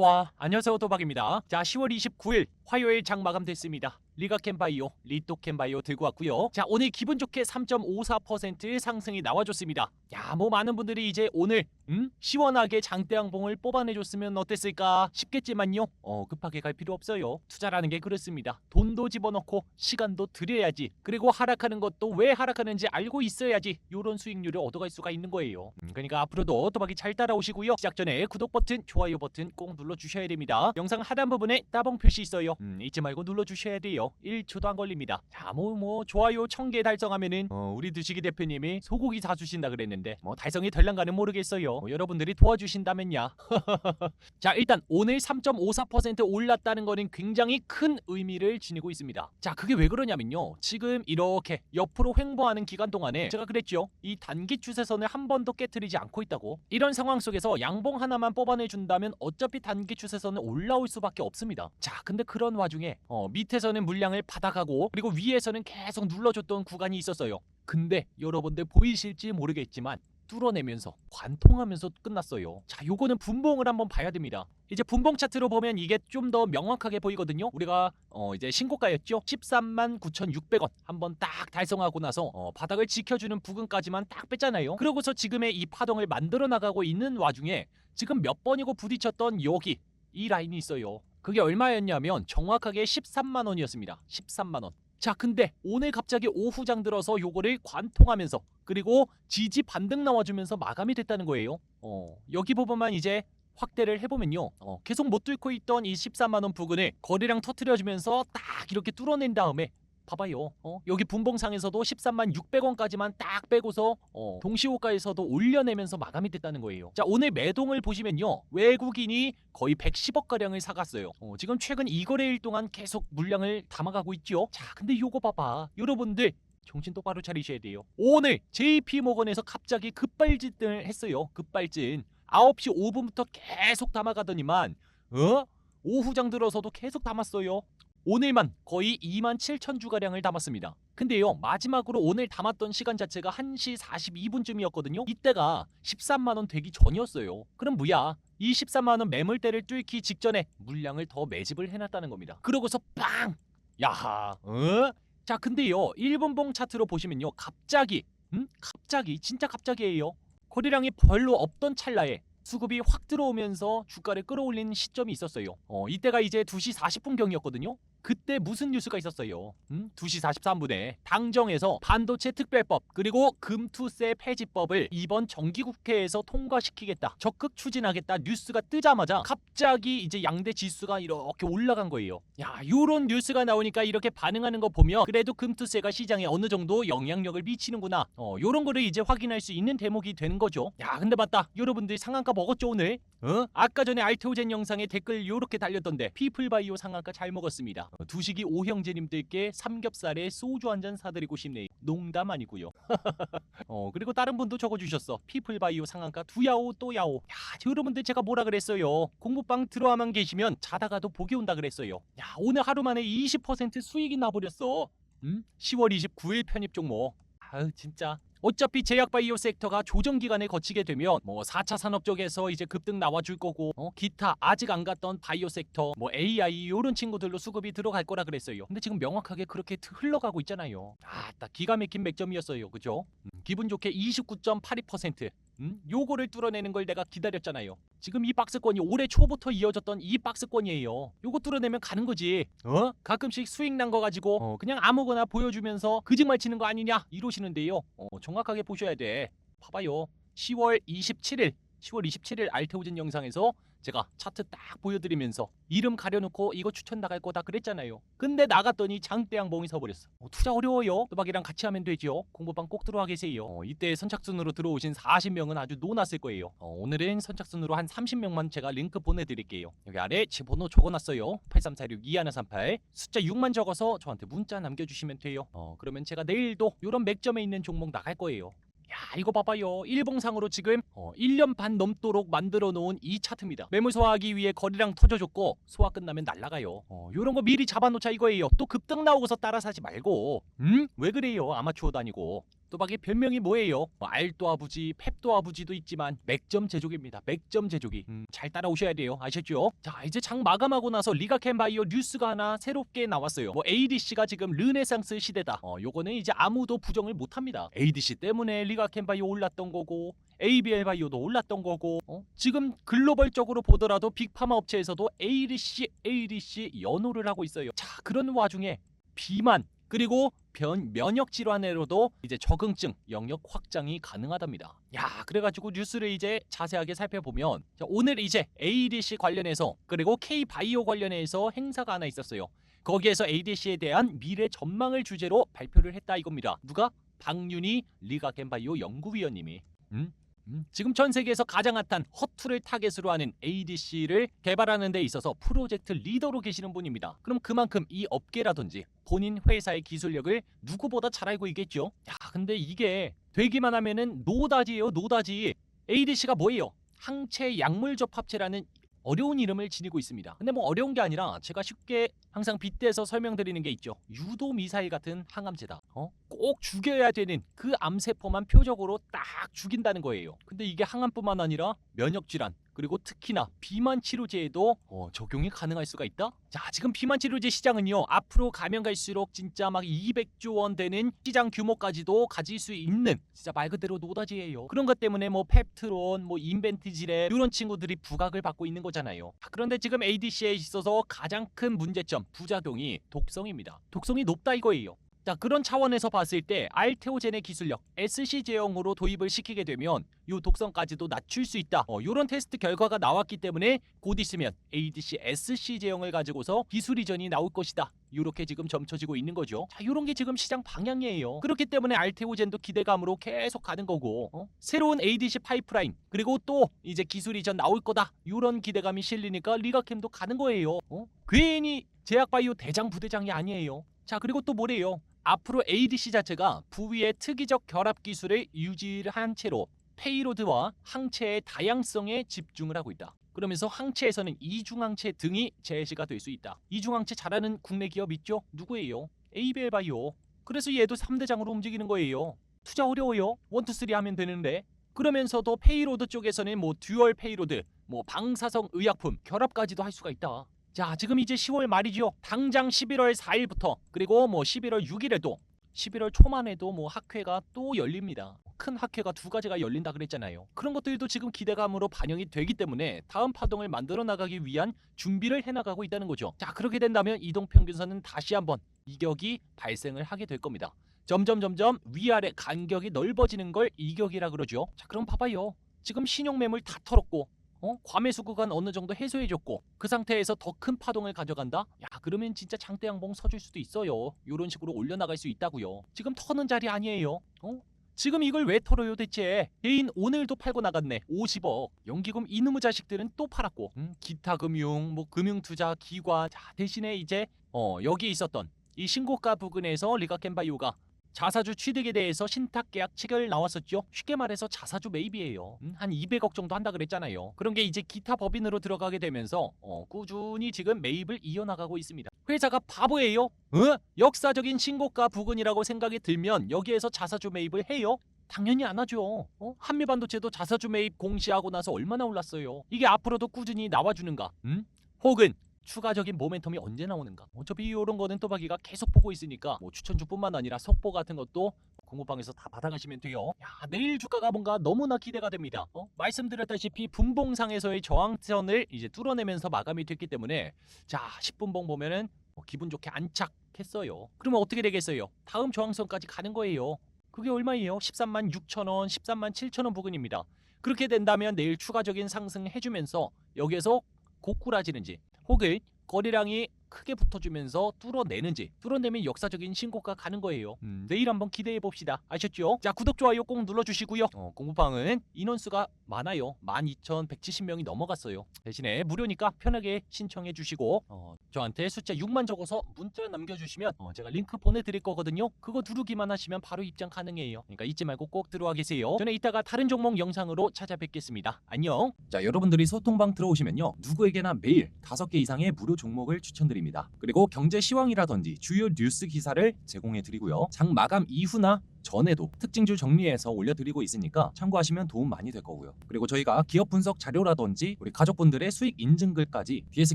또아 안녕하세요 도박입니다. 자 10월 29일 화요일 장 마감됐습니다. 리가캔바이오, 리또캔바이오 들고 왔고요. 자 오늘 기분 좋게 3.54% 상승이 나와줬습니다. 야 뭐 많은 분들이 이제 오늘 음? 시원하게 장대양봉을 뽑아내줬으면 어땠을까 싶겠지만요. 어 급하게 갈 필요 없어요. 투자라는 게 그렇습니다. 돈도 집어넣고 시간도 들여야지. 그리고 하락하는 것도 왜 하락하는지 알고 있어야지. 요런 수익률을 얻어갈 수가 있는 거예요. 음, 그러니까 앞으로도 도박이 잘 따라오시고요. 시작 전에 구독 버튼, 좋아요 버튼 꼭 눌러주셔야 됩니다. 영상 하단 부분에 따봉 표시 있어요. 음, 잊지 말고 눌러주셔야 돼요. 1초도 안 걸립니다. 자, 뭐, 뭐, 좋아요 1000개 달성하면은, 어, 우리 드시기 대표님이 소고기 사주신다 그랬는데, 뭐, 달성이 될랑가는 모르겠어요. 뭐, 여러분들이 도와주신다면야. 자, 일단 오늘 3.54% 올랐다는 거는 굉장히 큰 의미를 지니고 있습니다. 자, 그게 왜 그러냐면요. 지금 이렇게 옆으로 횡보하는 기간 동안에 제가 그랬죠. 이 단기 추세선을 한 번도 깨뜨리지 않고 있다고. 이런 상황 속에서 양봉 하나만 뽑아내 준다면 어차피 단기 추세선은 올라올 수밖에 없습니다. 자, 근데 그런 와중에 어, 밑에서는 물 량을 받아가고 그리고 위에서는 계속 눌러줬던 구간이 있었어요. 근데 여러분들 보이실지 모르겠지만 뚫어내면서 관통하면서 끝났어요. 자, 요거는 분봉을 한번 봐야 됩니다. 이제 분봉 차트로 보면 이게 좀 더 명확하게 보이거든요. 우리가 어 이제 신고가였죠. 13만 9,600원 한번 딱 달성하고 나서 어 바닥을 지켜주는 부근까지만 딱 뺐잖아요. 그러고서 지금의 이 파동을 만들어 나가고 있는 와중에 지금 몇 번이고 부딪혔던 여기 이 라인이 있어요. 그게 얼마였냐면 정확하게 13만 원이었습니다. 13만 원. 자, 근데 오늘 갑자기 오후장 들어서 요거를 관통하면서 그리고 지지 반등 나와주면서 마감이 됐다는 거예요. 어, 여기 부분만 이제 확대를 해보면요. 어, 계속 못 뚫고 있던 이 14만 원 부근을 거래량 터트려주면서 딱 이렇게 뚫어낸 다음에 봐봐요. 어, 여기 분봉상에서도 13만 600원까지만 딱 빼고서 어, 동시호가에서도 올려내면서 마감이 됐다는 거예요. 자 오늘 매동을 보시면요. 외국인이 거의 110억 가량을 사갔어요. 어, 지금 최근 이 거래일 동안 계속 물량을 담아가고 있죠. 자 근데 요거 봐봐. 여러분들 정신 똑바로 차리셔야 돼요. 오늘 JP 모건에서 갑자기 급발진을 했어요. 급발진. 9시 5분부터 계속 담아가더니만 어? 오후장 들어서도 계속 담았어요. 오늘만 거의 2만 7천 주가량을 담았습니다. 근데요 마지막으로 오늘 담았던 시간 자체가 1시 42분쯤이었거든요. 이때가 13만 원 되기 전이었어요. 그럼 뭐야? 이 13만 원 매물대를 뚫기 직전에 물량을 더 매집을 해놨다는 겁니다. 그러고서 빵! 야하, 어? 자 근데요 1분봉 차트로 보시면요 갑자기, 음? 갑자기 진짜 갑자기예요. 거래량이 별로 없던 찰나에 수급이 확 들어오면서 주가를 끌어올린 시점이 있었어요. 어, 이때가 이제 2시 40분 경이었거든요. 그때 무슨 뉴스가 있었어요? 음? 2시 43분에 당정에서 반도체 특별법 그리고 금투세 폐지법을 이번 정기국회에서 통과시키겠다. 적극 추진하겠다. 뉴스가 뜨자마자 갑자기 이제 양대 지수가 이렇게 올라간 거예요. 야, 요런 뉴스가 나오니까 이렇게 반응하는 거 보면 그래도 금투세가 시장에 어느 정도 영향력을 미치는구나. 어, 요런 거를 이제 확인할 수 있는 대목이 되는 거죠. 야, 근데 맞다. 여러분들 상한가 먹었죠 오늘? 어? 아까 전에 알테오젠 영상에 댓글 요렇게 달렸던데 피플바이오 상한가 잘 먹었습니다. 어, 두식이 오형제님들께 삼겹살에 소주 한 잔 사드리고 싶네요. 농담 아니고요. 어 그리고 다른 분도 적어주셨어. 피플바이오 상한가 두야오 또야오. 야 여러분들 제가 뭐라 그랬어요. 공부방 들어와만 계시면 자다가도 복이 온다 그랬어요. 야 오늘 하루 만에 20% 수익이 나버렸어. 음? 10월 29일 편입 종목. 아유 진짜 어차피 제약바이오 섹터가 조정 기간을 거치게 되면 뭐 4차 산업 쪽에서 이제 급등 나와줄 거고 어, 기타 아직 안 갔던 바이오 섹터 뭐 AI 이런 친구들로 수급이 들어갈 거라 그랬어요. 근데 지금 명확하게 그렇게 흘러가고 있잖아요. 아딱 기가 막힌 맥점이었어요. 그죠? 음, 기분 좋게 29.82% 음? 요거를 뚫어내는 걸 내가 기다렸잖아요. 지금 이 박스권이 올해 초부터 이어졌던 이 박스권이에요. 요거 뚫어내면 가는 거지. 어? 가끔씩 수익 난 거 가지고 어, 그냥 아무거나 보여주면서 거짓말 치는 거 아니냐 이러시는데요. 어, 정확하게 보셔야 돼. 봐봐요. 10월 27일, 10월 27일 알테오젠 영상에서 제가 차트 딱 보여드리면서 이름 가려놓고 이거 추천 나갈 거다 그랬잖아요. 근데 나갔더니 장대양봉이 서버렸어. 어, 투자 어려워요. 도박이랑 같이 하면 되죠. 공부방 꼭 들어와 계세요. 어, 이때 선착순으로 들어오신 40명은 아주 노났을 거예요. 어, 오늘은 선착순으로 한 30명만 제가 링크 보내드릴게요. 여기 아래 제 번호 적어놨어요. 8346-2138 숫자 6만 적어서 저한테 문자 남겨주시면 돼요. 어, 그러면 제가 내일도 이런 맥점에 있는 종목 나갈 거예요. 야 이거 봐봐요. 일봉상으로 지금 어, 1년 반 넘도록 만들어 놓은 이 차트입니다. 매물 소화하기 위해 거리랑 터져줬고 소화 끝나면 날라가요. 어, 요런 거 미리 잡아놓자 이거예요. 또 급등 나오고서 따라 사지 말고. 음? 왜 그래요? 아마추어도 아니고 또박이 별명이 뭐예요? 뭐 알도 아버지, 펩도 아버지도 있지만 맥점 제조기입니다. 맥점 제조기. 음, 잘 따라오셔야 돼요. 아셨죠? 자, 이제 장 마감하고 나서 리가켄 바이오 뉴스가 하나 새롭게 나왔어요. 뭐 ADC가 지금 르네상스 시대다. 어, 요거는 이제 아무도 부정을 못 합니다. ADC 때문에 리가켄 바이오 올랐던 거고 ABL 바이오도 올랐던 거고 어? 지금 글로벌적으로 보더라도 빅파마 업체에서도 ADC, ADC 연호를 하고 있어요. 자, 그런 와중에 비만 그리고 변, 면역 질환으로도 이제 적응증 영역 확장이 가능하답니다. 야, 그래가지고 뉴스를 이제 자세하게 살펴보면 자, 오늘 이제 ADC 관련해서 그리고 K 바이오 관련해서 행사가 하나 있었어요. 거기에서 ADC에 대한 미래 전망을 주제로 발표를 했다 이겁니다. 누가? 박윤희 리가겐바이오 연구위원님이. 음? 음, 지금 전 세계에서 가장 핫한 허투를 타겟으로 하는 ADC를 개발하는 데 있어서 프로젝트 리더로 계시는 분입니다. 그럼 그만큼 이 업계라든지 본인 회사의 기술력을 누구보다 잘 알고 있겠죠. 야, 근데 이게 되기만 하면은 노다지예요, 노다지. ADC가 뭐예요? 항체 약물 접합체라는 어려운 이름을 지니고 있습니다. 근데 뭐 어려운 게 아니라 제가 쉽게 항상 빗대서 설명드리는 게 있죠. 유도 미사일 같은 항암제다. 어? 꼭 죽여야 되는 그 암세포만 표적으로 딱 죽인다는 거예요. 근데 이게 항암뿐만 아니라 면역 질환 그리고 특히나 비만 치료제에도 어, 적용이 가능할 수가 있다. 자, 지금 비만 치료제 시장은요. 앞으로 가면 갈수록 진짜 막 200조 원 되는 시장 규모까지도 가질 수 있는 진짜 말 그대로 노다지예요. 그런 것 때문에 뭐 펩트론, 뭐 인벤티지랩 이런 친구들이 부각을 받고 있는 거잖아요. 자, 그런데 지금 ADC에 있어서 가장 큰 문제점, 부작용이 독성입니다. 독성이 높다 이거예요. 자 그런 차원에서 봤을 때 알테오젠의 기술력 SC 제형으로 도입을 시키게 되면 요 독성까지도 낮출 수 있다. 어, 요런 테스트 결과가 나왔기 때문에 곧 있으면 ADC SC 제형을 가지고서 기술 이전이 나올 것이다. 요렇게 지금 점쳐지고 있는 거죠. 자, 요런 게 지금 시장 방향이에요. 그렇기 때문에 알테오젠도 기대감으로 계속 가는 거고, 어? 새로운 ADC 파이프라인, 그리고 또 이제 기술 이전 나올 거다. 요런 기대감이 실리니까 리가캠도 가는 거예요. 어? 괜히 제약바이오 대장 부대장이 아니에요. 자, 그리고 또 뭐래요? 앞으로 ADC 자체가 부위의 특이적 결합 기술을 유지한 채로 페이로드와 항체의 다양성에 집중을 하고 있다. 그러면서 항체에서는 이중항체 등이 제시가 될 수 있다. 이중항체 잘하는 국내 기업 있죠? 누구예요? ABL 바이오. 그래서 얘도 3대장으로 움직이는 거예요. 투자 어려워요. 1, 2, 3 하면 되는데. 그러면서도 페이로드 쪽에서는 뭐 듀얼 페이로드, 뭐 방사성 의약품 결합까지도 할 수가 있다. 자, 지금 이제 10월 말이죠. 당장 11월 4일부터 그리고 뭐 11월 6일에도 11월 초만 해도 뭐 학회가 또 열립니다. 큰 학회가 두 가지가 열린다 그랬잖아요. 그런 것들도 지금 기대감으로 반영이 되기 때문에 다음 파동을 만들어 나가기 위한 준비를 해 나가고 있다는 거죠. 자, 그렇게 된다면 이동 평균선은 다시 한번 이격이 발생을 하게 될 겁니다. 점점 점점 위아래 간격이 넓어지는 걸 이격이라 그러죠. 자, 그럼 봐봐요. 지금 신용 매물 다 털었고 어? 과매수 구간 어느 정도 해소해줬고 그 상태에서 더 큰 파동을 가져간다? 야 그러면 진짜 장대 양봉 서줄 수도 있어요. 이런 식으로 올려나갈 수 있다고요. 지금 터는 자리 아니에요. 어? 지금 이걸 왜 털어요 대체? 개인 오늘도 팔고 나갔네. 50억. 연기금 이놈의 자식들은 또 팔았고 음, 기타 금융, 뭐 금융투자 기관 자 대신에 이제 어 여기 있었던 이 신고가 부근에서 리가켄바이오가 자사주 취득에 대해서 신탁 계약 체결 나왔었죠. 쉽게 말해서 자사주 매입이에요. 음, 한 200억 정도 한다 그랬잖아요. 그런 게 이제 기타 법인으로 들어가게 되면서 어, 꾸준히 지금 매입을 이어나가고 있습니다. 회사가 바보예요? 어? 역사적인 신고가 부근이라고 생각이 들면 여기에서 자사주 매입을 해요? 당연히 안 하죠. 어? 한미 반도체도 자사주 매입 공시하고 나서 얼마나 올랐어요. 이게 앞으로도 꾸준히 나와주는가? 음? 혹은 추가적인 모멘텀이 언제 나오는가? 어차피 이런 거는 또박이가 계속 보고 있으니까 뭐 추천주뿐만 아니라 속보 같은 것도 공모방에서 다 받아가시면 돼요. 야 내일 주가가 뭔가 너무나 기대가 됩니다. 어? 말씀드렸다시피 분봉상에서의 저항선을 이제 뚫어내면서 마감이 됐기 때문에 자 10분봉 보면은 뭐 기분 좋게 안착했어요. 그러면 어떻게 되겠어요? 다음 저항선까지 가는 거예요. 그게 얼마예요? 13만 6천 원, 13만 7천 원 부근입니다. 그렇게 된다면 내일 추가적인 상승 해주면서 여기에서 고꾸라지는지 혹은 거래량이 크게 붙어주면서 뚫어내는지 뚫어내면 역사적인 신고가 가는 거예요. 음, 내일 한번 기대해 봅시다. 아셨죠? 자 구독 좋아요 꼭 눌러주시고요. 어, 공부방은 인원수가 많아요. 12,170명이 넘어갔어요. 대신에 무료니까 편하게 신청해 주시고 어, 저한테 숫자 6만 적어서 문자 남겨주시면 어, 제가 링크 보내드릴 거거든요. 그거 누르기만 하시면 바로 입장 가능해요. 그러니까 잊지 말고 꼭 들어와 계세요. 저는 이따가 다른 종목 영상으로 찾아뵙겠습니다. 안녕. 자 여러분들이 소통방 들어오시면요 누구에게나 매일 5개 이상의 무료 종목을 추천드립니다. 말입니다. 그리고 경제 시황이라든지 주요 뉴스 기사를 제공해 드리고요. 장 마감 이후나 전에도 특징주 정리해서 올려드리고 있으니까 참고하시면 도움 많이 될 거고요. 그리고 저희가 기업 분석 자료라든지 우리 가족분들의 수익 인증글까지 BS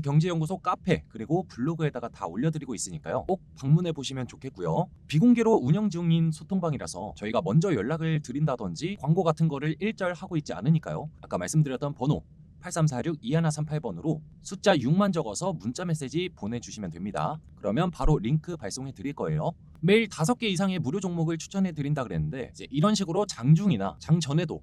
경제연구소 카페 그리고 블로그에다가 다 올려드리고 있으니까요. 꼭 방문해 보시면 좋겠고요. 비공개로 운영 중인 소통방이라서 저희가 먼저 연락을 드린다든지 광고 같은 거를 일절 하고 있지 않으니까요. 아까 말씀드렸던 번호 8346-2138번으로 숫자 6만 적어서 문자 메시지 보내주시면 됩니다. 그러면 바로 링크 발송해 드릴 거예요. 매일 5개 이상의 무료 종목을 추천해 드린다 그랬는데 이런 식으로 장중이나 장 전에도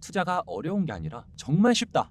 투자가 어려운 게 아니라 정말 쉽다.